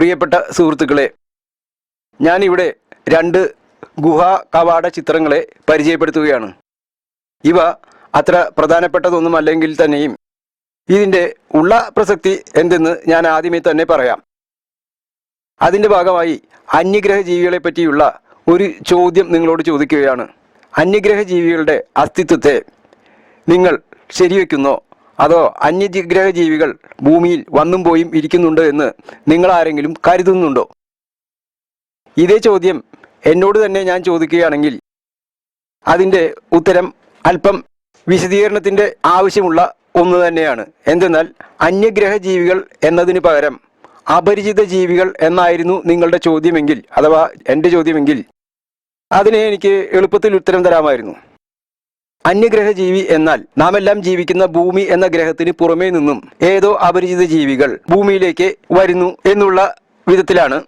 പ്രിയപ്പെട്ട സുഹൃത്തുക്കളെ ഞാനിവിടെ രണ്ട് ഗുഹാ കവാട ചിത്രങ്ങളെ പരിചയപ്പെടുത്തുകയാണ്. ഇവ അത്ര പ്രധാനപ്പെട്ടതൊന്നും അല്ലെങ്കിൽ തന്നെയും ഇതിന്റെ ഉള്ള പ്രസക്തി എന്തെന്ന് ഞാൻ ആദ്യമേ തന്നെ പറയാം. അതിന്റെ ഭാഗമായി അന്യഗ്രഹ ജീവികളെ പറ്റിയുള്ള ഒരു ചോദ്യം നിങ്ങളോട് ചോദിക്കുകയാണ്. അന്യഗ്രഹ ജീവികളുടെ അസ്തിത്വത്തെ നിങ്ങൾ ശരിവെക്കുന്നോ? അതോ അന്യഗ്രഹ ജീവികൾ ഭൂമിയിൽ വന്നും പോയും ഇരിക്കുന്നുണ്ട് എന്ന് നിങ്ങൾ ആരെങ്കിലും കരുതുന്നുണ്ടോ? ഇതേ ചോദ്യം എന്നോട് തന്നെ ഞാൻ ചോദിക്കുകയാണെങ്കിൽ അതിന്റെ ഉത്തരം അല്പം വിശദീകരണത്തിന്റെ ആവശ്യമുള്ള ഒന്ന് തന്നെയാണ്. എന്തെന്നാൽ അന്യഗ്രഹ ജീവികൾ എന്നതിന് പകരം അപരിചിത ജീവികൾ എന്നായിരുന്നു നിങ്ങളുടെ ചോദ്യമെങ്കിൽ അഥവാ എന്റെ ചോദ്യമെങ്കിൽ അതിനെ എനിക്ക് എളുപ്പത്തിൽ ഉത്തരം തരാമായിരുന്നു. അന്യഗ്രഹ ജീവി എന്നാൽ നാം എല്ലാം ജീവിക്കുന്ന ഭൂമി എന്ന ഗ്രഹത്തിന് പുറമേ നിന്നും ഏതോ അപരിചിത ജീവികൾ ഭൂമിയിലേക്ക് വരുന്നു എന്നുള്ള വിധത്തിലാണ്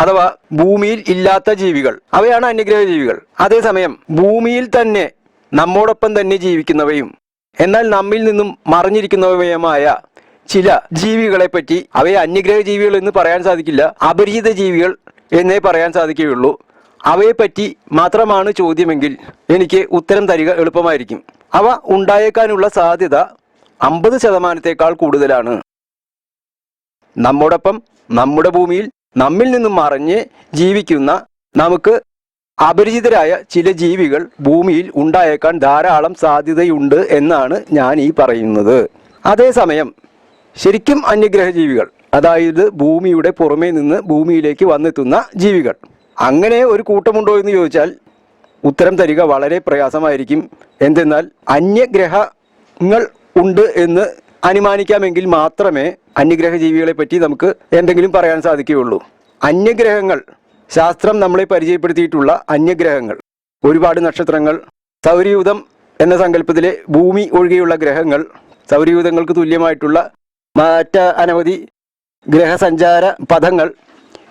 അഥവാ ഭൂമിയിൽ ഇല്ലാത്ത ജീവികൾ. അവയാണ് അന്യഗ്രഹ ജീവികൾ അതേസമയം ഭൂമിയിൽ തന്നെ നമ്മോടൊപ്പം തന്നെ ജീവിക്കുന്നവയും എന്നാൽ നമ്മിൽ നിന്നും മറിഞ്ഞിരിക്കുന്നവയുമായ ചില ജീവികളെ പറ്റി അവയെ അന്യഗ്രഹ ജീവികൾ എന്ന് പറയാൻ സാധിക്കില്ല. അപരിചിത ജീവികൾ എന്നേ പറയാൻ സാധിക്കുകയുള്ളൂ. അവയെപ്പറ്റി മാത്രമാണ് ചോദ്യമെങ്കിൽ എനിക്ക് ഉത്തരം തരിക എളുപ്പമായിരിക്കും. അവ ഉണ്ടായേക്കാനുള്ള സാധ്യത അമ്പത് ശതമാനത്തേക്കാൾ കൂടുതലാണ്. നമ്മോടൊപ്പം നമ്മുടെ ഭൂമിയിൽ നമ്മിൽ നിന്നും മറഞ്ഞ് ജീവിക്കുന്ന നമുക്ക് അപരിചിതരായ ചില ജീവികൾ ഭൂമിയിൽ ഉണ്ടായേക്കാൻ ധാരാളം സാധ്യതയുണ്ട് എന്നാണ് ഞാൻ ഈ പറയുന്നത്. അതേസമയം ശരിക്കും അന്യഗ്രഹ ജീവികൾ അതായത് ഭൂമിയുടെ പുറമേ നിന്ന് ഭൂമിയിലേക്ക് വന്നെത്തുന്ന ജീവികൾ അങ്ങനെ ഒരു കൂട്ടമുണ്ടോ എന്ന് ചോദിച്ചാൽ ഉത്തരം തരിക വളരെ പ്രയാസമായിരിക്കും. എന്തെന്നാൽ അന്യഗ്രഹങ്ങൾ ഉണ്ട് എന്ന് അനുമാനിക്കാമെങ്കിൽ മാത്രമേ അന്യഗ്രഹ ജീവികളെ പറ്റി നമുക്ക് എന്തെങ്കിലും പറയാൻ സാധിക്കുകയുള്ളൂ. അന്യഗ്രഹങ്ങൾ ശാസ്ത്രം നമ്മളെ പരിചയപ്പെടുത്തിയിട്ടുള്ള അന്യഗ്രഹങ്ങൾ ഒരുപാട് നക്ഷത്രങ്ങൾ സൗരയൂഥം എന്ന സങ്കല്പത്തിലെ ഭൂമി ഒഴികെയുള്ള ഗ്രഹങ്ങൾ സൗരയൂഥങ്ങൾക്ക് തുല്യമായിട്ടുള്ള മറ്റ് അനവധി ഗ്രഹസഞ്ചാര പഥങ്ങൾ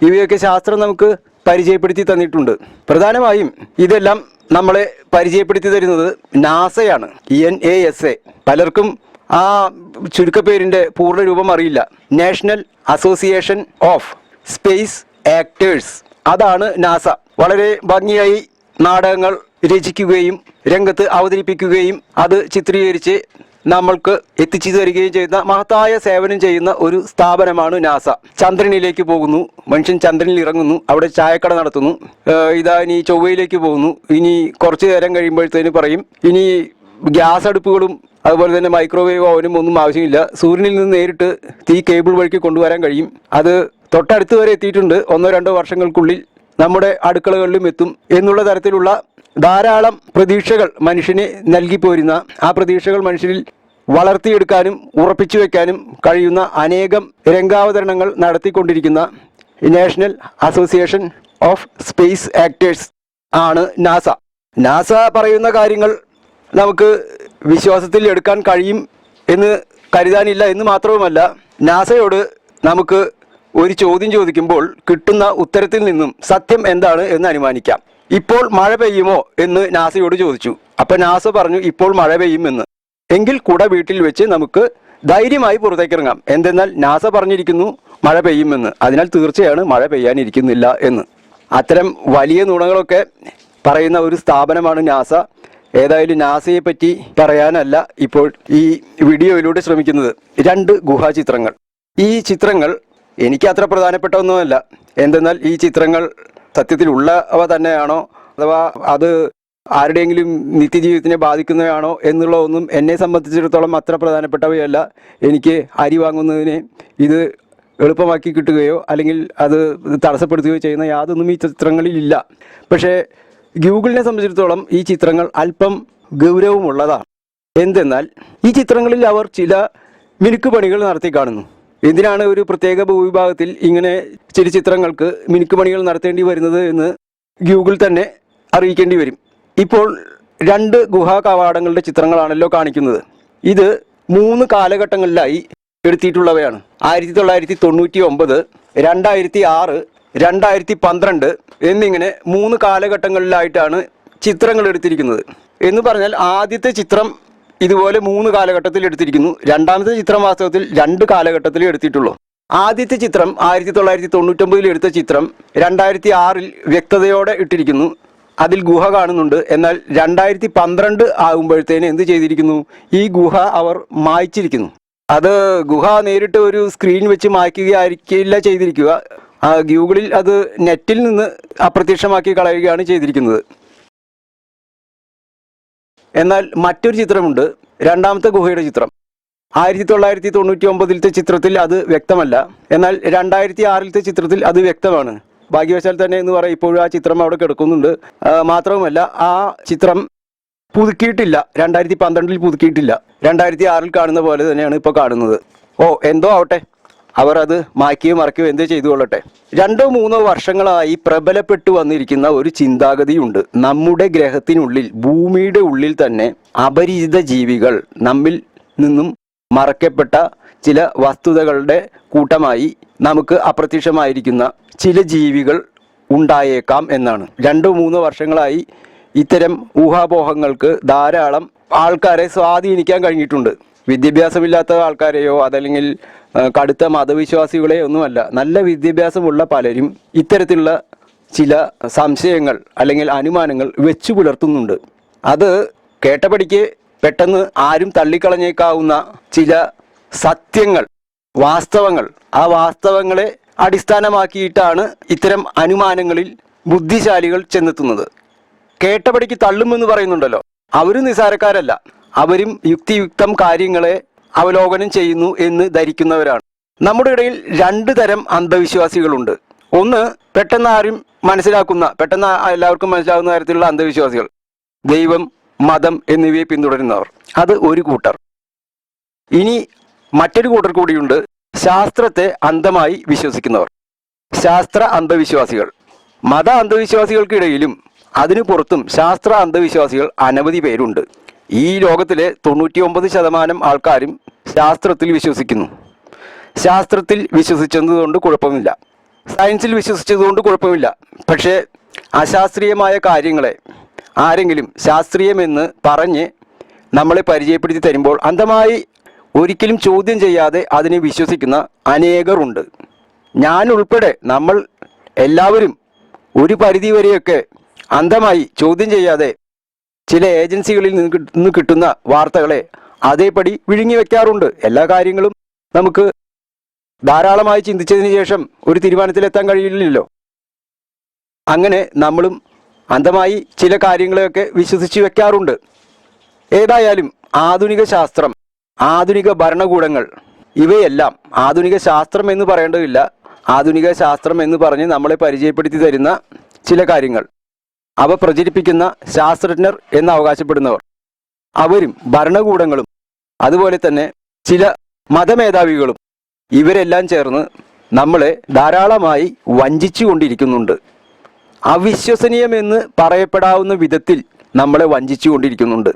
ഇവയൊക്കെ ശാസ്ത്രം നമുക്ക് പരിചയപ്പെടുത്തി തന്നിട്ടുണ്ട്. പ്രധാനമായും ഇതെല്ലാം നമ്മളെ പരിചയപ്പെടുത്തി തരുന്നത് നാസയാണ് എൻ എ എസ് എ പലർക്കും ആ ചുരുക്കപ്പേരിന്റെ പൂർണ രൂപം അറിയില്ല. National Association of Space Actors അതാണ് നാസ. വളരെ ഭംഗിയായി നാടകങ്ങൾ രചിക്കുകയും രംഗത്ത് അവതരിപ്പിക്കുകയും അത് ചിത്രീകരിച്ച് നമ്മൾക്ക് എത്തിച്ചു തരികയും ചെയ്യുന്ന മഹത്തായ സേവനം ചെയ്യുന്ന ഒരു സ്ഥാപനമാണ് നാസ. ചന്ദ്രനിലേക്ക് പോകുന്നു. മനുഷ്യൻ ചന്ദ്രനിൽ ഇറങ്ങുന്നു. അവിടെ ചായക്കട നടത്തുന്നു. ഇതാ ഇനി ചൊവ്വയിലേക്ക് പോകുന്നു. ഇനി കുറച്ചു നേരം കഴിയുമ്പോഴത്തേന് പറയും ഇനി ഗ്യാസ് അടുപ്പുകളും അതുപോലെ തന്നെ മൈക്രോവേവ് ഓവനും ഒന്നും ആവശ്യമില്ല. സൂര്യനിൽ നിന്ന് നേരിട്ട് തീ കേബിൾ വഴിക്ക് കൊണ്ടുവരാൻ കഴിയും. അത് തൊട്ടടുത്ത് വരെ എത്തിയിട്ടുണ്ട്. ഒന്നോ രണ്ടോ വർഷങ്ങൾക്കുള്ളിൽ നമ്മുടെ അടുക്കളകളിലും എത്തും. എന്നുള്ള തരത്തിലുള്ള ധാരാളം പ്രതീക്ഷകൾ മനുഷ്യന് നൽകി പോരുന്ന ആ പ്രതീക്ഷകൾ മനുഷ്യരിൽ വളർത്തിയെടുക്കാനും ഉറപ്പിച്ചു വയ്ക്കാനും കഴിയുന്ന അനേകം രംഗാവതരണങ്ങൾ നടത്തിക്കൊണ്ടിരിക്കുന്ന National Association of Space Actors ആണ് നാസ. നാസ പറയുന്ന കാര്യങ്ങൾ നമുക്ക് വിശ്വാസത്തിൽ എടുക്കാൻ കഴിയും എന്ന് കരുതാനില്ല എന്ന് മാത്രവുമല്ല നാസയോട് നമുക്ക് ഒരു ചോദ്യം ചോദിക്കുമ്പോൾ കിട്ടുന്ന ഉത്തരത്തിൽ നിന്നും സത്യം എന്താണ് എന്ന് അനുമാനിക്കാം. ഇപ്പോൾ മഴ പെയ്യുമോ എന്ന് നാസയോട് ചോദിച്ചു. അപ്പൊ നാസ പറഞ്ഞു ഇപ്പോൾ മഴ പെയ്യുമെന്ന്. എങ്കിൽ കുട വീട്ടിൽ വെച്ച് നമുക്ക് ധൈര്യമായി പുറത്തേക്കിറങ്ങാം എന്തെന്നാൽ നാസ പറഞ്ഞിരിക്കുന്നു മഴ പെയ്യുമെന്ന്. അതിനാൽ തീർച്ചയാണ് മഴ പെയ്യാനിരിക്കുന്നില്ല എന്ന്. അത്തരം വലിയ നുണകളൊക്കെ പറയുന്ന ഒരു സ്ഥാപനമാണ് നാസ. ഏതായാലും നാസയെ പറ്റി പറയാനല്ല ഇപ്പോൾ ഈ വീഡിയോയിലൂടെ ശ്രമിക്കുന്നത്. രണ്ട് ഗുഹാചിത്രങ്ങൾ ഈ ചിത്രങ്ങൾ എനിക്ക് അത്ര പ്രധാനപ്പെട്ട ഒന്നുമല്ല. എന്തെന്നാൽ ഈ ചിത്രങ്ങൾ സത്യത്തിലുള്ളവ തന്നെയാണോ? അഥവാ അത് ആരുടെയെങ്കിലും നിത്യജീവിതത്തിനെ ബാധിക്കുന്നതാണോ എന്നുള്ള ഒന്നും എന്നെ സംബന്ധിച്ചിടത്തോളം അത്ര പ്രധാനപ്പെട്ടവയല്ല. എനിക്ക് അരി വാങ്ങുന്നതിനെ ഇത് എളുപ്പമാക്കി കിട്ടുകയോ അല്ലെങ്കിൽ അത് തടസ്സപ്പെടുത്തുകയോ ചെയ്യുന്ന യാതൊന്നും ഈ ചിത്രങ്ങളിലില്ല പക്ഷേ ഗൂഗിളിനെ സംബന്ധിച്ചിടത്തോളം ഈ ചിത്രങ്ങൾ അല്പം ഗൗരവമുള്ളതാണ്. എന്തെന്നാൽ ഈ ചിത്രങ്ങളിൽ അവർ ചില മിനുക്ക് പണികൾ നടത്തി കാണുന്നു എന്തിനാണ് ഒരു പ്രത്യേക ഭൂവിഭാഗത്തിൽ ഇങ്ങനെ ചില ചിത്രങ്ങൾക്ക് മിനുക്ക് നടത്തേണ്ടി വരുന്നത് എന്ന് ഗൂഗിൾ തന്നെ അറിയിക്കേണ്ടി വരും. ഇപ്പോൾ രണ്ട് ഗുഹാ കവാടങ്ങളുടെ ചിത്രങ്ങളാണല്ലോ കാണിക്കുന്നത്. ഇത് മൂന്ന് കാലഘട്ടങ്ങളിലായി എടുത്തിട്ടുള്ളവയാണ്. ആയിരത്തി തൊള്ളായിരത്തി തൊണ്ണൂറ്റി ഒമ്പത് രണ്ടായിരത്തി ആറ് രണ്ടായിരത്തി പന്ത്രണ്ട് എന്നിങ്ങനെ മൂന്ന് കാലഘട്ടങ്ങളിലായിട്ടാണ് ചിത്രങ്ങൾ എടുത്തിരിക്കുന്നത്. എന്ന് പറഞ്ഞാൽ ആദ്യത്തെ ചിത്രം ഇതുപോലെ മൂന്ന് കാലഘട്ടത്തിൽ എടുത്തിരിക്കുന്നു. രണ്ടാമത്തെ ചിത്രം വാസ്തവത്തിൽ രണ്ട് കാലഘട്ടത്തിൽ എടുത്തിട്ടുള്ളൂ. ആദ്യത്തെ ചിത്രം ആയിരത്തി തൊള്ളായിരത്തി തൊണ്ണൂറ്റൊമ്പതിൽ എടുത്ത ചിത്രം രണ്ടായിരത്തി ആറിൽ വ്യക്തതയോടെ ഇട്ടിരിക്കുന്നു. അതിൽ ഗുഹ കാണുന്നുണ്ട്. എന്നാൽ രണ്ടായിരത്തി പന്ത്രണ്ട് ആകുമ്പോഴത്തേന് എന്ത് ചെയ്തിരിക്കുന്നു? ഈ ഗുഹ അവർ മായ്ച്ചിരിക്കുന്നു. അത് ഗുഹ നേരിട്ട് ഒരു സ്ക്രീൻ വെച്ച് മായ്ക്കുകയായിരിക്കില്ല ചെയ്തിരിക്കുക. ഗൂഗിളിൽ അത് നെറ്റിൽ നിന്ന് അപ്രത്യക്ഷമാക്കി കളയുകയാണ് ചെയ്തിരിക്കുന്നത്. എന്നാൽ മറ്റൊരു ചിത്രമുണ്ട്. രണ്ടാമത്തെ ഗുഹയുടെ ചിത്രം. ആയിരത്തി തൊള്ളായിരത്തി തൊണ്ണൂറ്റി ഒമ്പതിലത്തെ ചിത്രത്തിൽ അത് വ്യക്തമല്ല. എന്നാൽ രണ്ടായിരത്തി ആറിലത്തെ ചിത്രത്തിൽ അത് വ്യക്തമാണ്. ഭാഗ്യവശാൽ തന്നെ എന്ന് പറയാം ഇപ്പോഴും ആ ചിത്രം അവിടെ കിടക്കുന്നുണ്ട്. മാത്രവുമല്ല ആ ചിത്രം പുതുക്കിയിട്ടില്ല. രണ്ടായിരത്തി പന്ത്രണ്ടിൽ പുതുക്കിയിട്ടില്ല. രണ്ടായിരത്തി ആറിൽ കാണുന്ന പോലെ തന്നെയാണ് ഇപ്പോൾ കാണുന്നത്. ഓ എന്തോ ആവട്ടെ. അവർ അത് മായ്ക്കുകയോ മറക്കുകയോ എന്തോ ചെയ്തു കൊള്ളട്ടെ? രണ്ടോ മൂന്നോ വർഷങ്ങളായി പ്രബലപ്പെട്ടു വന്നിരിക്കുന്ന ഒരു ചിന്താഗതിയുണ്ട്. നമ്മുടെ ഗ്രഹത്തിനുള്ളിൽ ഭൂമിയുടെ ഉള്ളിൽ തന്നെ അപരിചിത ജീവികൾ നമ്മിൽ നിന്നും മറക്കപ്പെട്ട ചില വസ്തുതകളുടെ കൂട്ടമായി നമുക്ക് അപ്രത്യക്ഷമായിരിക്കുന്ന ചില ജീവികൾ ഉണ്ടായേക്കാം എന്നാണ്. രണ്ടോ മൂന്നോ വർഷങ്ങളായി ഇത്തരം ഊഹാപോഹങ്ങൾക്ക് ധാരാളം ആൾക്കാരെ സ്വാധീനിക്കാൻ കഴിഞ്ഞിട്ടുണ്ട്. വിദ്യാഭ്യാസമില്ലാത്ത ആൾക്കാരെയോ അതല്ലെങ്കിൽ കടുത്ത മതവിശ്വാസികളെയോ ഒന്നുമല്ല. നല്ല വിദ്യാഭ്യാസമുള്ള പലരും ഇത്തരത്തിലുള്ള ചില സംശയങ്ങൾ അല്ലെങ്കിൽ അനുമാനങ്ങൾ വെച്ചു പുലർത്തുന്നുണ്ട്. അത് കേട്ടപടിക്ക് പെട്ടെന്ന് ആരും തള്ളിക്കളഞ്ഞേക്കാവുന്ന ചില സത്യങ്ങൾ വാസ്തവങ്ങൾ. ആ വാസ്തവങ്ങളെ അടിസ്ഥാനമാക്കിയിട്ടാണ് ഇത്തരം അനുമാനങ്ങളിൽ ബുദ്ധിശാലികൾ ചെന്നെത്തുന്നത്. കേട്ടപടിക്ക് തള്ളുമെന്ന് പറയുന്നുണ്ടല്ലോ. അവരും നിസാരക്കാരല്ല. അവരും യുക്തിയുക്തം കാര്യങ്ങളെ അവലോകനം ചെയ്യുന്നു എന്ന് ധരിക്കുന്നവരാണ്. നമ്മുടെ ഇടയിൽ രണ്ട് തരം അന്ധവിശ്വാസികളുണ്ട്. ഒന്ന് പെട്ടെന്ന് ആരും മനസ്സിലാക്കുന്ന പെട്ടെന്ന് എല്ലാവർക്കും മനസ്സിലാകുന്ന തരത്തിലുള്ള അന്ധവിശ്വാസികൾ. ദൈവം മതം എന്നിവയെ പിന്തുടരുന്നവർ. അത് ഒരു കൂട്ടർ. ഇനി മറ്റൊരു കൂട്ടർ കൂടിയുണ്ട്. ശാസ്ത്രത്തെ അന്ധമായി വിശ്വസിക്കുന്നവർ. ശാസ്ത്ര അന്ധവിശ്വാസികൾ. മത അന്ധവിശ്വാസികൾക്കിടയിലും അതിനു പുറത്തും ശാസ്ത്ര അന്ധവിശ്വാസികൾ അനവധി പേരുണ്ട്. ഈ ലോകത്തിലെ തൊണ്ണൂറ്റിയൊമ്പത് ശതമാനം ആൾക്കാരും ശാസ്ത്രത്തിൽ വിശ്വസിക്കുന്നു. ശാസ്ത്രത്തിൽ വിശ്വസിച്ചതുകൊണ്ട് കുഴപ്പമില്ല. സയൻസിൽ വിശ്വസിച്ചതുകൊണ്ട് കുഴപ്പമില്ല. പക്ഷേ അശാസ്ത്രീയമായ കാര്യങ്ങളെ ആരെങ്കിലും ശാസ്ത്രീയമെന്ന് പറഞ്ഞ് നമ്മളെ പരിചയപ്പെടുത്തി തരുമ്പോൾ അന്ധമായി ഒരിക്കലും ചോദ്യം ചെയ്യാതെ അതിനെ വിശ്വസിക്കുന്ന അനേകരുണ്ട്. ഞാൻ ഉൾപ്പെടെ നമ്മൾ എല്ലാവരും ഒരു പരിധി വരെയൊക്കെ അന്ധമായി ചോദ്യം ചെയ്യാതെ ചില ഏജൻസികളിൽ നിന്ന് കിട്ടുന്ന വാർത്തകളെ അതേപടി വിഴുങ്ങി വെക്കാറുണ്ട്. എല്ലാ കാര്യങ്ങളും നമുക്ക് ധാരാളമായി ചിന്തിച്ചതിന് ശേഷം ഒരു തീരുമാനത്തിലെത്താൻ കഴിയില്ലല്ലോ. അങ്ങനെ നമ്മളും അന്ധമായി ചില കാര്യങ്ങളെയൊക്കെ വിശ്വസിച്ച് വെക്കാറുണ്ട്. ഏതായാലും ആധുനിക ശാസ്ത്രം ആധുനിക ഭരണകൂടങ്ങൾ ഇവയെല്ലാം ആധുനിക ശാസ്ത്രം എന്ന് പറയേണ്ടതില്ല. ആധുനിക ശാസ്ത്രം എന്ന് പറഞ്ഞ് നമ്മളെ പരിചയപ്പെടുത്തി തരുന്ന ചില കാര്യങ്ങൾ. അവ പ്രചരിപ്പിക്കുന്ന ശാസ്ത്രജ്ഞർ എന്ന് അവകാശപ്പെടുന്നവർ. അവരും ഭരണകൂടങ്ങളും അതുപോലെ തന്നെ ചില മതമേധാവികളും ഇവരെല്ലാം ചേർന്ന് നമ്മളെ ധാരാളമായി വഞ്ചിച്ചു കൊണ്ടിരിക്കുന്നുണ്ട് അവിശ്വസനീയമെന്ന് പറയപ്പെടാവുന്ന വിധത്തിൽ നമ്മളെ വഞ്ചിച്ചു കൊണ്ടിരിക്കുന്നുണ്ട്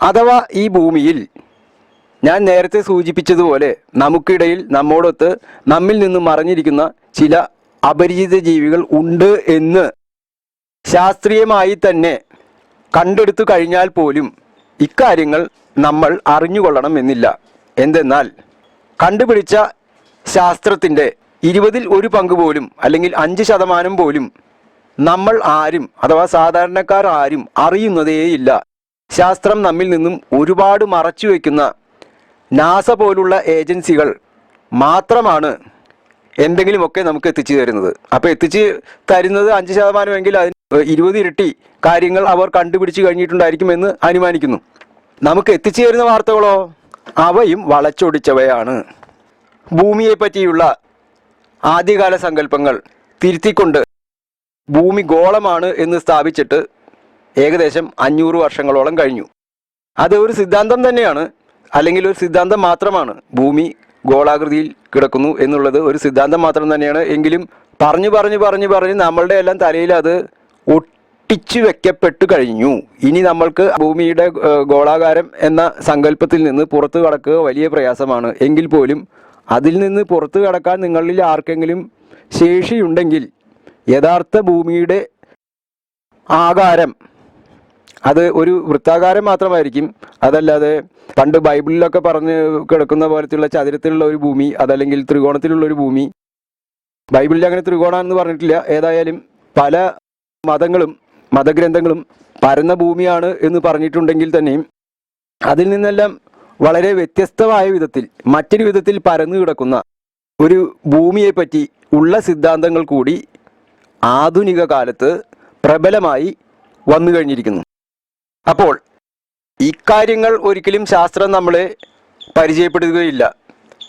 അഥവാ ഈ ഭൂമിയിൽ ഞാൻ നേരത്തെ സൂചിപ്പിച്ചതുപോലെ നമുക്കിടയിൽ നമ്മോടൊത്ത് നമ്മിൽ നിന്ന് മറിഞ്ഞിരിക്കുന്ന ചില അപരിചിത ജീവികൾ ഉണ്ട് എന്ന് ശാസ്ത്രീയമായി തന്നെ കണ്ടെടുത്തു കഴിഞ്ഞാൽ പോലും ഇക്കാര്യങ്ങൾ നമ്മൾ അറിഞ്ഞുകൊള്ളണം എന്നില്ല. എന്തെന്നാൽ കണ്ടുപിടിച്ച ശാസ്ത്രത്തിന്റെ ഇരുപതിൽ ഒരു പങ്ക് പോലും അല്ലെങ്കിൽ അഞ്ച് ശതമാനം പോലും നമ്മൾ ആരും അഥവാ സാധാരണക്കാർ ആരും അറിയുന്നതേയില്ല. ശാസ്ത്രം നമ്മിൽ നിന്നും ഒരുപാട് മറച്ചു വയ്ക്കുന്ന നാസ പോലുള്ള ഏജൻസികൾ മാത്രമാണ് എന്തെങ്കിലുമൊക്കെ നമുക്ക് എത്തിച്ചു തരുന്നത്. അപ്പോൾ എത്തിച്ച് തരുന്നത് അഞ്ച് ശതമാനമെങ്കിൽ അതിന് ഇരുപത് ഇരട്ടി കാര്യങ്ങൾ അവർ കണ്ടുപിടിച്ച് കഴിഞ്ഞിട്ടുണ്ടായിരിക്കുമെന്ന് അനുമാനിക്കുന്നു. നമുക്ക് എത്തിച്ചേരുന്ന വാർത്തകളോ? അവയും വളച്ചൊടിച്ചവയാണ്. ഭൂമിയെ പറ്റിയുള്ള ആദ്യകാല സങ്കല്പങ്ങൾ തിരുത്തിക്കൊണ്ട് ഭൂമി ഗോളമാണ് എന്ന് സ്ഥാപിച്ചിട്ട് ഏകദേശം അഞ്ഞൂറ് വർഷങ്ങളോളം കഴിഞ്ഞു. അത് ഒരു സിദ്ധാന്തം തന്നെയാണ്. അല്ലെങ്കിൽ ഒരു സിദ്ധാന്തം മാത്രമാണ്. ഭൂമി ഗോളാകൃതിയിൽ കിടക്കുന്നു എന്നുള്ളത് ഒരു സിദ്ധാന്തം മാത്രം തന്നെയാണ്. എങ്കിലും പറഞ്ഞു പറഞ്ഞു പറഞ്ഞു പറഞ്ഞ് നമ്മളുടെ എല്ലാം തലയിൽ അത് ഒട്ടിച്ചു വെക്കപ്പെട്ടു കഴിഞ്ഞു. ഇനി നമ്മൾക്ക് ഭൂമിയുടെ ഗോളാകാരം എന്ന സങ്കല്പത്തിൽ നിന്ന് പുറത്തു കടക്കുക വലിയ പ്രയാസമാണ്. എങ്കിൽ പോലും അതിൽ നിന്ന് പുറത്തു കടക്കാൻ നിങ്ങളിൽ ആർക്കെങ്കിലും ശേഷിയുണ്ടെങ്കിൽ യഥാർത്ഥ ഭൂമിയുടെ ആകാരം അത് ഒരു വൃത്താകാരം മാത്രമായിരിക്കും. അതല്ലാതെ പണ്ട് ബൈബിളിലൊക്കെ പറഞ്ഞ് കിടക്കുന്ന പോലത്തെയുള്ള ചതുരത്തിലുള്ള ഒരു ഭൂമി അതല്ലെങ്കിൽ ത്രികോണത്തിലുള്ള ഒരു ഭൂമി. ബൈബിളിൽ അങ്ങനെ ത്രികോണമെന്ന് പറഞ്ഞിട്ടില്ല. ഏതായാലും പല മതങ്ങളും മതഗ്രന്ഥങ്ങളും പരന്ന ഭൂമിയാണ് എന്ന് പറഞ്ഞിട്ടുണ്ടെങ്കിൽ തന്നെയും അതിൽ നിന്നെല്ലാം വളരെ വ്യത്യസ്തമായ വിധത്തിൽ മറ്റൊരു വിധത്തിൽ പരന്നു കിടക്കുന്ന ഒരു ഭൂമിയെപ്പറ്റി ഉള്ള സിദ്ധാന്തങ്ങൾ കൂടി ആധുനിക കാലത്ത് പ്രബലമായി വന്നു കഴിഞ്ഞിരിക്കുന്നു. അപ്പോൾ ഇക്കാര്യങ്ങൾ ഒരിക്കലും ശാസ്ത്രം നമ്മളെ പരിചയപ്പെടുത്തുകയില്ല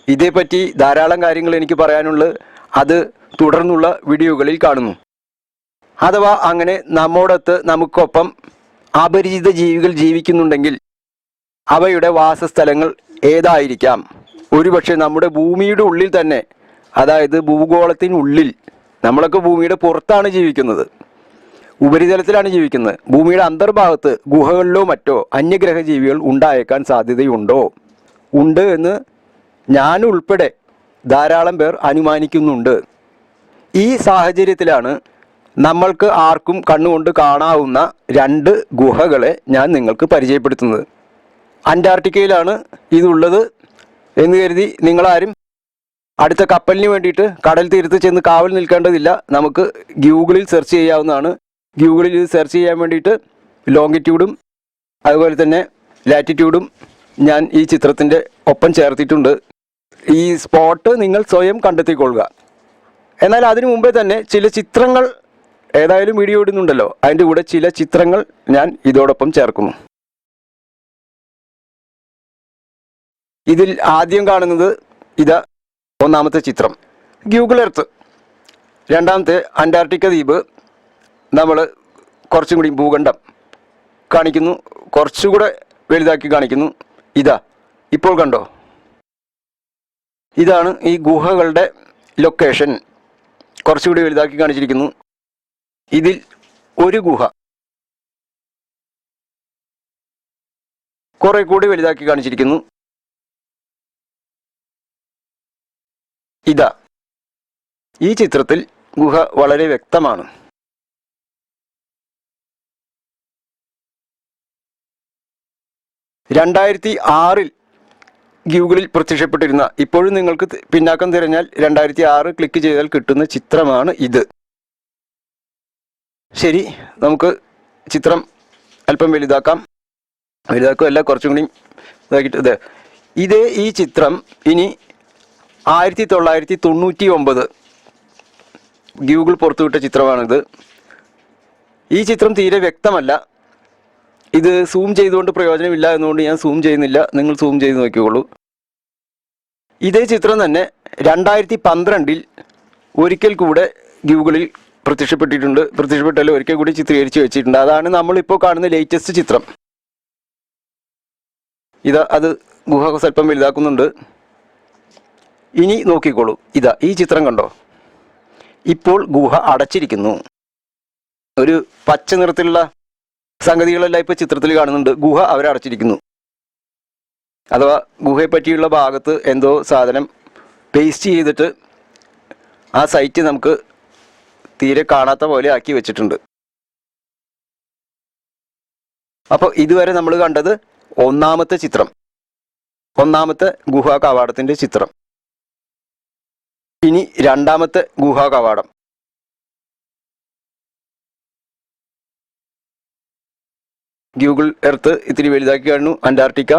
ഇതേപ്പറ്റി ധാരാളം കാര്യങ്ങൾ എനിക്ക് പറയാനുള്ളത് അത് തുടർന്നുള്ള വീഡിയോകളിൽ കാണുന്നു. അഥവാ അങ്ങനെ നമ്മോടൊത്ത് നമുക്കൊപ്പം അപരിചിത ജീവികൾ ജീവിക്കുന്നുണ്ടെങ്കിൽ അവയുടെ വാസസ്ഥലങ്ങൾ ഏതായിരിക്കാം? ഒരുപക്ഷെ നമ്മുടെ ഭൂമിയുടെ ഉള്ളിൽ തന്നെ അതായത് ഭൂഗോളത്തിനുള്ളിൽ നമ്മളൊക്കെ ഭൂമിയുടെ പുറത്താണ് ജീവിക്കുന്നത്. ഉപരിതലത്തിലാണ് ജീവിക്കുന്നത്. ഭൂമിയുടെ അന്തർഭാഗത്ത് ഗുഹകളിലോ മറ്റോ അന്യഗ്രഹ ജീവികൾ ഉണ്ടായേക്കാൻ സാധ്യതയുണ്ടോ? ഉണ്ട് എന്ന് ഞാൻ ഉൾപ്പെടെ ധാരാളം പേർ അനുമാനിക്കുന്നുണ്ട്. ഈ സാഹചര്യത്തിലാണ് നമ്മൾക്ക് ആർക്കും കണ്ണുകൊണ്ട് കാണാവുന്ന രണ്ട് ഗുഹകളെ ഞാൻ നിങ്ങൾക്ക് പരിചയപ്പെടുത്തുന്നത്. അന്റാർട്ടിക്കയിലാണ് ഇതുള്ളത് എന്ന് കരുതി നിങ്ങളാരും അടുത്ത കപ്പലിന് വേണ്ടിയിട്ട് കടൽ തീരത്ത് ചെന്ന് കാവൽ നിൽക്കേണ്ടതില്ല. നമുക്ക് ഗൂഗിളിൽ സെർച്ച് ചെയ്യാവുന്നതാണ്. ഗൂഗിളിൽ ഇത് സെർച്ച് ചെയ്യാൻ വേണ്ടിയിട്ട് ലോങ്ങിറ്റ്യൂഡും അതുപോലെ തന്നെ ലാറ്റിറ്റ്യൂഡും ഞാൻ ഈ ചിത്രത്തിന്റെ ഒപ്പം ചേർത്തിട്ടുണ്ട്. ഈ സ്പോട്ട് നിങ്ങൾ സ്വയം കണ്ടെത്തിക്കൊള്ളുക. എന്നാൽ അതിനു മുമ്പേ തന്നെ ചില ചിത്രങ്ങൾ ഏതായാലും വീഡിയോ ഇടുന്നുണ്ടല്ലോ. അതിന്റെ കൂടെ ചില ചിത്രങ്ങൾ ഞാൻ ഇതോടൊപ്പം ചേർക്കുന്നു. ഇതിൽ ആദ്യം കാണുന്നത് ഇത് ഒന്നാമത്തെ ചിത്രം. ഗൂഗിൾ എർത്ത് രണ്ടാമത്തെ അന്റാർട്ടിക്ക ദ്വീപ്. നമ്മൾ കുറച്ചും കൂടി ഭൂഖണ്ഡം കാണിക്കുന്നു. കുറച്ചുകൂടെ വലുതാക്കി കാണിക്കുന്നു. ഇതാ ഇപ്പോൾ കണ്ടോ? ഇതാണ് ഈ ഗുഹകളുടെ ലൊക്കേഷൻ കുറച്ചുകൂടി വലുതാക്കി കാണിച്ചിരിക്കുന്നു. ഇതിൽ ഒരു ഗുഹ. കുറെ കൂടി വലുതാക്കി കാണിച്ചിരിക്കുന്നു. ഇതാ. ഈ ചിത്രത്തിൽ ഗുഹ വളരെ വ്യക്തമാണ്. രണ്ടായിരത്തി ആറിൽ ഗൂഗിളിൽ പ്രത്യക്ഷപ്പെട്ടിരുന്ന ഇപ്പോഴും നിങ്ങൾക്ക് പിന്നാക്കം തിരഞ്ഞാൽ രണ്ടായിരത്തി ആറ് ക്ലിക്ക് ചെയ്താൽ കിട്ടുന്ന ചിത്രമാണ് ഇത്. ശരി നമുക്ക് ചിത്രം അല്പം വലുതാക്കാം. വലുതാക്കുക വലുതാക്കുകയല്ല കുറച്ചും കൂടി ഇതാക്കിയിട്ട് ഇത്. ഇതേ ഈ ചിത്രം ഇനി ആയിരത്തി തൊള്ളായിരത്തി തൊണ്ണൂറ്റി ഒമ്പത് ഗൂഗിൾ പുറത്തുവിട്ട ചിത്രമാണിത്. ഈ ചിത്രം തീരെ വ്യക്തമല്ല. ഇത് സൂം ചെയ്തുകൊണ്ട് പ്രയോജനമില്ല എന്നുകൊണ്ട് ഞാൻ സൂം ചെയ്യുന്നില്ല. നിങ്ങൾ സൂം ചെയ്ത് നോക്കിക്കോളൂ. ഇതേ ചിത്രം തന്നെ രണ്ടായിരത്തി പന്ത്രണ്ടിൽ ഒരിക്കൽ കൂടെ ഗൂഗിളിൽ പ്രത്യക്ഷപ്പെട്ടിട്ടുണ്ട്. പ്രത്യക്ഷപ്പെട്ടാലും ഒരിക്കൽ കൂടി ചിത്രീകരിച്ച് വെച്ചിട്ടുണ്ട്. അതാണ് നമ്മളിപ്പോൾ കാണുന്ന ലേറ്റസ്റ്റ് ചിത്രം. ഇതാ അത് ഗുഹ സ്വല്പം വലുതാക്കുന്നുണ്ട്. ഇനി നോക്കിക്കോളൂ. ഇതാ ഈ ചിത്രം കണ്ടോ? ഇപ്പോൾ ഗുഹ അടച്ചിരിക്കുന്നു. ഒരു പച്ച നിറത്തിലുള്ള സംഗതികളെല്ലാം ഇപ്പോൾ ചിത്രത്തിൽ കാണുന്നുണ്ട്. ഗുഹ അവരടച്ചിരിക്കുന്നു അഥവാ ഗുഹയെ പറ്റിയുള്ള ഭാഗത്ത് എന്തോ സാധനം പേസ്റ്റ് ചെയ്തിട്ട് ആ സൈറ്റ് നമുക്ക് തീരെ കാണാത്ത പോലെ ആക്കി വെച്ചിട്ടുണ്ട്. അപ്പോൾ ഇതുവരെ നമ്മൾ കണ്ടത് ഒന്നാമത്തെ ചിത്രം ഒന്നാമത്തെ ഗുഹാ കവാടത്തിന്റെ ചിത്രം ഇനി രണ്ടാമത്തെ ഗുഹാ കവാടം. ഗൂഗിൾ എർത്ത് ഇത്തിരി വലുതാക്കി കാണുന്നു. അന്റാർട്ടിക്ക.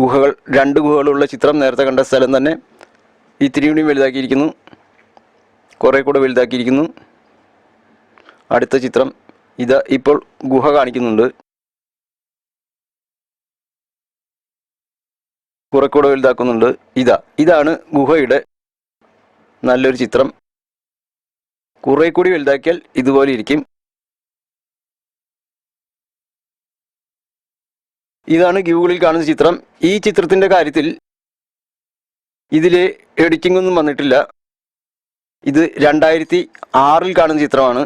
ഗുഹകൾ രണ്ട് ഗുഹകളുള്ള ചിത്രം നേരത്തെ കണ്ട സ്ഥലം തന്നെ ഇത്തിരി കൂടി വലുതാക്കിയിരിക്കുന്നു. കുറേ കൂടെ വലുതാക്കിയിരിക്കുന്നു. അടുത്ത ചിത്രം ഇത് ഇപ്പോൾ ഗുഹ കാണിക്കുന്നുണ്ട്. കുറെ കൂടെ വലുതാക്കുന്നുണ്ട്. ഇതാ ഇതാണ് ഗുഹയുടെ നല്ലൊരു ചിത്രം. കുറെ കൂടി വലുതാക്കിയാൽ ഇതുപോലെ ഇരിക്കും. ഇതാണ് ഗൂഗിളിൽ കാണുന്ന ചിത്രം. ഈ ചിത്രത്തിന്റെ കാര്യത്തിൽ ഇതിൽ എഡിറ്റിംഗ് ഒന്നും വന്നിട്ടില്ല. ഇത് രണ്ടായിരത്തി ആറിൽ കാണുന്ന ചിത്രമാണ്.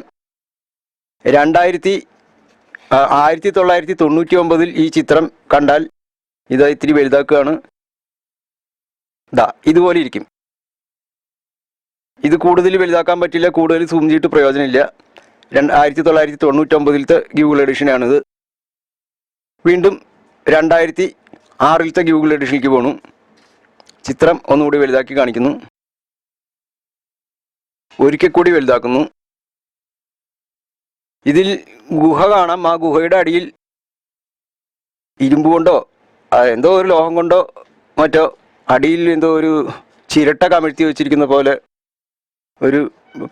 രണ്ടായിരത്തി ആയിരത്തി തൊള്ളായിരത്തി തൊണ്ണൂറ്റി ഒമ്പതിൽ ഈ ചിത്രം കണ്ടാൽ ഇത് ഇത്തിരി വലുതാക്കുകയാണ്. ദാ ഇതുപോലെ ഇരിക്കും. ഇത് കൂടുതൽ വലുതാക്കാൻ പറ്റില്ല കൂടുതൽ സൂം ചെയ്തിട്ട് പ്രയോജനമില്ല. രണ്ട് ആയിരത്തി തൊള്ളായിരത്തി തൊണ്ണൂറ്റൊമ്പതിലത്തെ ഗൂഗിൾ എഡിഷനാണിത് വീണ്ടും രണ്ടായിരത്തി ആറിലത്തെ ഗൂഗിൾ എഡിഷനിലേക്ക് പോണു. ചിത്രം ഒന്നുകൂടി വലുതാക്കി കാണിക്കുന്നു. ഒരിക്കൽ കൂടി വലുതാക്കുന്നു. ഇതിൽ ഗുഹ കാണാം. ആ ഗുഹയുടെ അടിയിൽ ഇരുമ്പ് കൊണ്ടോ എന്തോ ഒരു ലോഹം കൊണ്ടോ മറ്റോ അടിയിൽ എന്തോ ഒരു ചിരട്ട കമിഴ്ത്തി വെച്ചിരിക്കുന്ന പോലെ ഒരു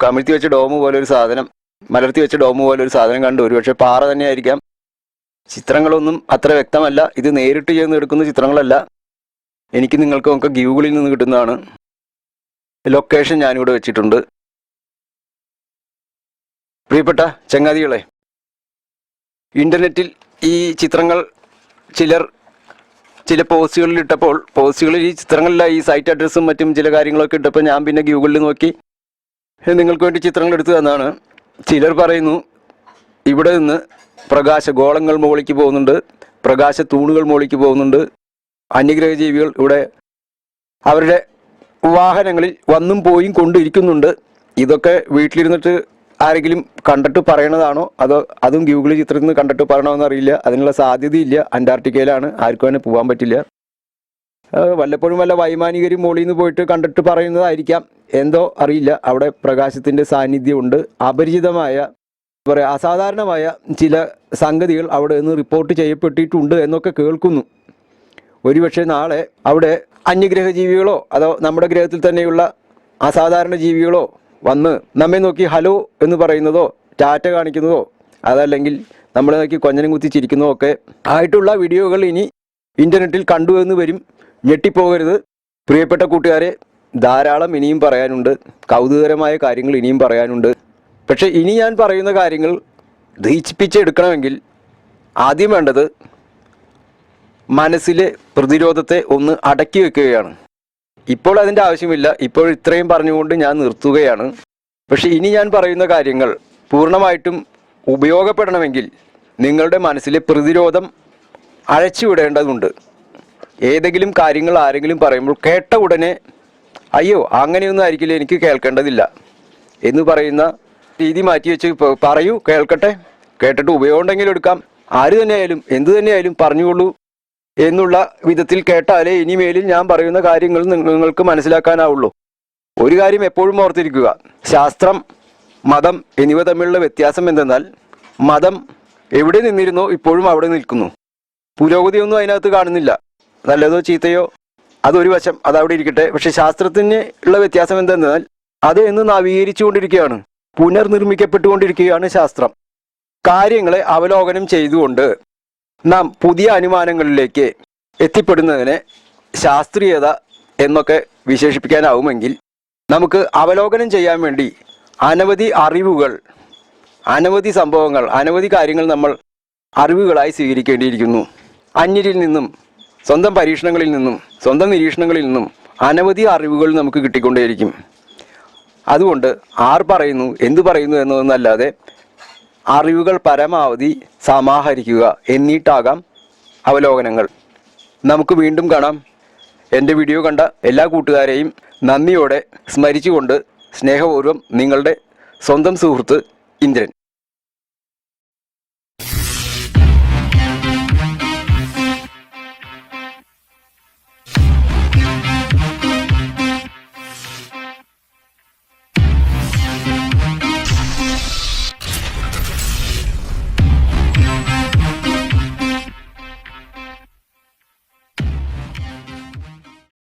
കമിഴ്ത്തി വെച്ച ഡോമ് പോലെ ഒരു സാധനം മലർത്തി വെച്ച ഡോമ് പോലെ ഒരു സാധനം കണ്ടു ഒരുപക്ഷെ പാറ തന്നെയായിരിക്കാം. ചിത്രങ്ങളൊന്നും അത്ര വ്യക്തമല്ല. ഇത് നേരിട്ട് ചേർന്ന് എടുക്കുന്ന ചിത്രങ്ങളല്ല. എനിക്ക് നിങ്ങൾക്ക് നമുക്ക് ഗൂഗിളിൽ നിന്ന് കിട്ടുന്നതാണ്. ലൊക്കേഷൻ ഞാനിവിടെ വെച്ചിട്ടുണ്ട്. പ്രിയപ്പെട്ട ചങ്ങാതികളെ ഇന്റർനെറ്റിൽ ഈ ചിത്രങ്ങൾ ചിലർ ചില പോസ്റ്റുകളിൽ ഇട്ടപ്പോൾ പോസ്റ്റുകളിൽ ഈ ചിത്രങ്ങളിലെ ഈ സൈറ്റ് അഡ്രസ്സും മറ്റും ചില കാര്യങ്ങളൊക്കെ ഇട്ടപ്പോൾ ഞാൻ പിന്നെ ഗൂഗിളിൽ നോക്കി. "ഏ, നിങ്ങൾക്ക് വേണ്ടി ചിത്രങ്ങൾ എടുത്തു തന്നാണ് ചിലർ പറയുന്നു ഇവിടെ നിന്ന് പ്രകാശ ഗോളങ്ങൾ മുകളിലേക്ക് പോകുന്നുണ്ട് പ്രകാശ തൂണുകൾ മുകളിലേക്ക് പോകുന്നുണ്ട്. അന്യഗ്രഹ ജീവികൾ ഇവിടെ അവരുടെ വാഹനങ്ങളിൽ വന്നും പോയും കൊണ്ടിരിക്കുന്നുണ്ട്. ഇതൊക്കെ വീട്ടിലിരുന്നിട്ട് ആരെങ്കിലും കണ്ടിട്ട് പറയണതാണോ? അതോ അതും ഗൂഗിൾ ചിത്രത്തിൽ നിന്ന് കണ്ടിട്ട് പറയണമെന്ന് അറിയില്ല. അതിനുള്ള സാധ്യതയില്ല. അന്റാർട്ടിക്കയിലാണ്. ആർക്കും തന്നെ പോകാൻ പറ്റില്ല. വല്ലപ്പോഴും വല്ല വൈമാനികരും മോളിൽ നിന്ന് പോയിട്ട് കണ്ടിട്ട് പറയുന്നതായിരിക്കാം. എന്തോ അറിയില്ല. അവിടെ പ്രകാശത്തിന്റെ സാന്നിധ്യമുണ്ട്. അപരിചിതമായ പറയുക അസാധാരണമായ ചില സംഗതികൾ അവിടെ നിന്ന് റിപ്പോർട്ട് ചെയ്യപ്പെട്ടിട്ടുണ്ട് എന്നൊക്കെ കേൾക്കുന്നു. ഒരുപക്ഷെ നാളെ അവിടെ അന്യഗ്രഹജീവികളോ അതോ നമ്മുടെ ഗ്രഹത്തിൽ തന്നെയുള്ള അസാധാരണ ജീവികളോ വന്ന് നമ്മെ നോക്കി ഹലോ എന്ന് പറയുന്നതോ ടാറ്റ കാണിക്കുന്നതോ അതല്ലെങ്കിൽ നമ്മളെ നോക്കി കൊഞ്ഞനം കുത്തി ചിരിക്കുന്നതോ ഒക്കെ ആയിട്ടുള്ള വീഡിയോകൾ ഇനി ഇന്റർനെറ്റിൽ കണ്ടു എന്ന് വരും. ഞെട്ടിപ്പോകരുത്. പ്രിയപ്പെട്ട കൂട്ടുകാരെ ധാരാളം ഇനിയും പറയാനുണ്ട്. കൗതുകരമായ കാര്യങ്ങൾ ഇനിയും പറയാനുണ്ട്. പക്ഷേ ഇനി ഞാൻ പറയുന്ന കാര്യങ്ങൾ ദഹിച്ചിപ്പിച്ചെടുക്കണമെങ്കിൽ ആദ്യം വേണ്ടത് മനസ്സിലെ പ്രതിരോധത്തെ ഒന്ന് അടക്കി വെക്കുകയാണ് ഇപ്പോൾ അതിന്റെ ആവശ്യമില്ല. ഇപ്പോൾ ഇത്രയും പറഞ്ഞുകൊണ്ട് ഞാൻ നിർത്തുകയാണ്. പക്ഷെ ഇനി ഞാൻ പറയുന്ന കാര്യങ്ങൾ പൂർണമായിട്ടും ഉപയോഗപ്പെടണമെങ്കിൽ നിങ്ങളുടെ മനസ്സിലെ പ്രതിരോധം അഴച്ചുവിടേണ്ടതുണ്ട്. ഏതെങ്കിലും കാര്യങ്ങൾ ആരെങ്കിലും പറയുമ്പോൾ കേട്ട ഉടനെ അയ്യോ അങ്ങനെയൊന്നും ആയിരിക്കില്ല എനിക്ക് കേൾക്കേണ്ടതില്ല എന്ന് പറയുന്ന രീതി മാറ്റി വെച്ച് പറയൂ കേൾക്കട്ടെ. കേട്ടിട്ട് ഉപയോഗം ഉണ്ടെങ്കിലും എടുക്കാം. ആര് തന്നെയായാലും എന്തു തന്നെയായാലും പറഞ്ഞുകൊള്ളൂ. എന്നുള്ള വിധത്തിൽ കേട്ടാലേ ഇനിമേലിൽ ഞാൻ പറയുന്ന കാര്യങ്ങൾ നിങ്ങൾക്ക് മനസ്സിലാക്കാനാവുള്ളൂ. ഒരു കാര്യം എപ്പോഴും ഓർത്തിരിക്കുക. ശാസ്ത്രം മതം എന്നിവ തമ്മിലുള്ള വ്യത്യാസം എന്തെന്നാൽ മതം എവിടെ നിന്നിരുന്നോ ഇപ്പോഴും അവിടെ നിൽക്കുന്നു. പുരോഗതിയൊന്നും അതിനകത്ത് കാണുന്നില്ല. നല്ലതോ ചീത്തയോ അതൊരു വശം അതവിടെ ഇരിക്കട്ടെ. പക്ഷെ ശാസ്ത്രത്തിന് ഉള്ള വ്യത്യാസം എന്തെന്നാൽ അത് എന്ന് നവീകരിച്ചുകൊണ്ടിരിക്കുകയാണ്. പുനർനിർമ്മിക്കപ്പെട്ടുകൊണ്ടിരിക്കുകയാണ് ശാസ്ത്രം. കാര്യങ്ങളെ അവലോകനം ചെയ്തുകൊണ്ട് നാം പുതിയ അനുമാനങ്ങളിലേക്ക് എത്തിപ്പെടുന്നതിനെ ശാസ്ത്രീയത എന്നൊക്കെ വിശേഷിപ്പിക്കാനാവുമെങ്കിൽ നമുക്ക് അവലോകനം ചെയ്യാൻ വേണ്ടി അനവധി അറിവുകൾ അനവധി സംഭവങ്ങൾ അനവധി കാര്യങ്ങൾ നമ്മൾ അറിവുകളായി സ്വീകരിക്കേണ്ടിയിരിക്കുന്നു. അന്യരിൽ നിന്നും സ്വന്തം പരീക്ഷണങ്ങളിൽ നിന്നും സ്വന്തം നിരീക്ഷണങ്ങളിൽ നിന്നും അനവധി അറിവുകൾ നമുക്ക് കിട്ടിക്കൊണ്ടേയിരിക്കും. അതുകൊണ്ട് ആർ പറയുന്നു എന്തു പറയുന്നു എന്നതൊന്നല്ലാതെ അറിവുകൾ പരമാവധി സമാഹരിക്കുക എന്നിട്ടാകാം അവലോകനങ്ങൾ. നമുക്ക് വീണ്ടും കാണാം. എന്റെ വീഡിയോ കണ്ട എല്ലാ കൂട്ടുകാരെയും നന്ദിയോടെ സ്മരിച്ചുകൊണ്ട് സ്നേഹപൂർവം നിങ്ങളുടെ സ്വന്തം സുഹൃത്ത് ഇന്ദ്രൻ.